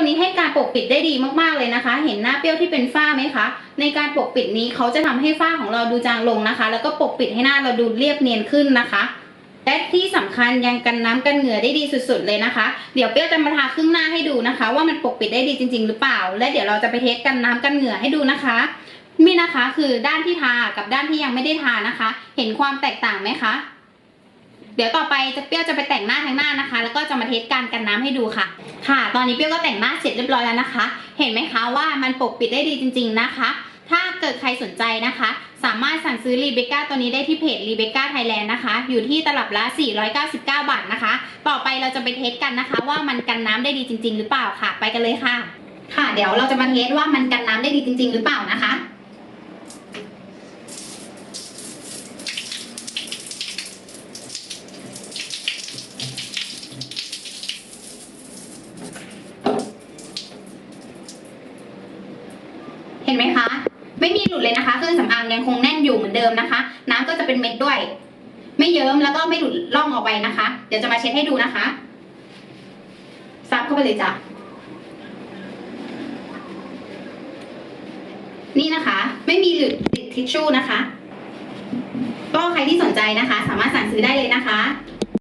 ตัวนี้ให้การปกปิดได้ดีมากๆเลยนะคะ เห็นหน้าเปรี้ยวที่เป็นฝ้าไหมคะ ในการปกปิดนี้เขาจะทำให้ฝ้าของเราดูจางลงนะคะ แล้วก็ปกปิดให้หน้าเราดูเรียบเนียนขึ้นนะคะและที่สำคัญยังกันน้ำกันเหงื่อได้ดีสุด ๆ เลยนะคะ เดี๋ยวเปรี้ยวจะมาทาครึ่งหน้าให้ดูนะคะ ว่ามันปกปิดได้ดีจริง ๆ หรือเปล่า และเดี๋ยวเราจะไปเทสกันน้ำกันเหงื่อให้ดูนะคะนี่นะคะคือด้านที่ทากับด้านที่ยังไม่ได้ทานะคะ เห็นความแตกต่างไหมคะ เดี๋ยวต่อไปจะเปรี้ยวจะไปแต่งหน้าทั้งหน้าน ก็จะมาเทสการกันน้ำให้ดูค่ะ ค่ะ ตอนนี้เปรี้ยวก็แต่งหน้าเสร็จเรียบร้อยแล้วนะคะ เห็นไหมคะว่ามันปกปิดได้ดีจริง ๆนะคะถ้าเกิดใครสนใจนะคะ สามารถสั่งซื้อรีเบก้าตัวนี้ได้ที่เพจรีเบก้าไทยแลนด์นะคะ อยู่ที่ตลับละ 499 บาทนะคะ ต่อไปเราจะไปเทสกันนะคะ ว่ามันกันน้ำได้ดีจริง ๆ หรือเปล่าค่ะ ไปกันเลยค่ะ ค่ะ เดี๋ยวเราจะมาเทสว่ามันกันน้ำได้ดีจริง ๆ หรือเปล่านะคะ เห็นไหมคะ ไม่มีหลุดเลยนะคะ เครื่องสำอางยังคงแน่นอยู่เหมือนเดิมนะคะ น้ำก็จะเป็นเม็ดด้วย ไม่เยิ้มแล้วก็ไม่หลุดล่องออกไปนะคะ เดี๋ยวจะมาเช็ดให้ดูนะคะซับเข้าไปเลยจ้ะนี่นะคะ ไม่มีหลุดติดทิชชู่นะคะ ก็ใครที่สนใจนะคะ สามารถสั่งซื้อได้เลยนะคะ